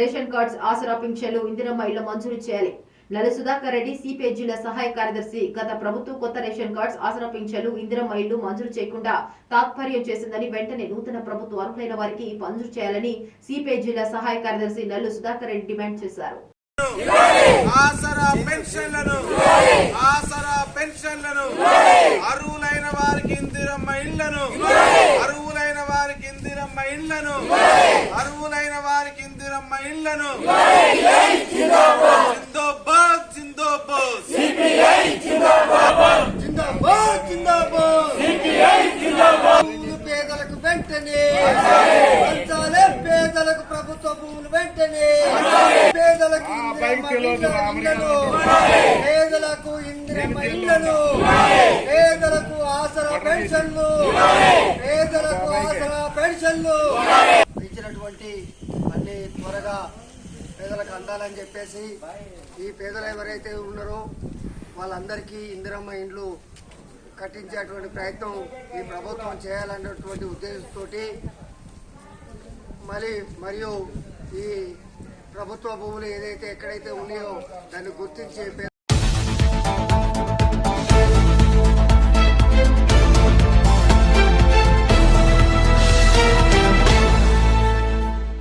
Ration cards ఆసరా పింఛన్లు ఇందిరమ్మ ఇళ్ళ మంజూరు చేయాలి. నల్ల సుధాకర్ రెడ్డి సిపిఐ జిల్లా సహాయ కార్యదర్శి. గత ప్రభుత్వం కొత్త రేషన్ కార్డ్స్ ఆసరా పింఛన్లు ఇందిరమ్మ ఇళ్ళు మంజూరు చేయకుండా తాత్పర్యం చేసిందని వెంటనే నూతన ప్రభుత్వం అర్హులైన వారికి మంజూరు చేయాలని సిపిఐ జిల్లా సహాయ కార్యదర్శి నల్లు సుధాకర్ రెడ్డి డిమాండ్ చేశారు. ఆసరా పెన్షన్లను ఆసరా పెన్షన్లను అర్హులైన వారికి ఇందిరమ్మ ఇళ్ళను అర్హులైన వారికి ఇందిరమ్మ ఇళ్ళను. అర్హులైన వారికి ఇందిరమ్మ ఇళ్ళను. జిందాబాద్ జిందాబాద్. జిందాబాద్ జిందాబాద్. భూములు పేదలకు వెంటనే. పంచాలే పేదలకు ప్రభుత్వ భూములు వెంటనే. పేదలకు ఇందిరమ్మ పేదలకు ఇందిరమ్మ ఇళ్ళను. పేదలకు ఆసరా పెన్షన్లు. పెన్షన్లు ఇచ్చినటువంటి అన్ని త్వరగా పేదలకు అందాలని చెప్పేసి ఈ పేదలు ఎవరైతే ఉన్నారో వాళ్ళందరికీ ఇందిరమ్మ ఇండ్లు కట్టించేటువంటి ప్రయత్నం ఈ ప్రభుత్వం చేయాలన్నటువంటి ఉద్దేశంతో మరి మరియు ఈ ప్రభుత్వ భూములు ఏదైతే ఎక్కడైతే ఉన్నాయో దాన్ని గుర్తించి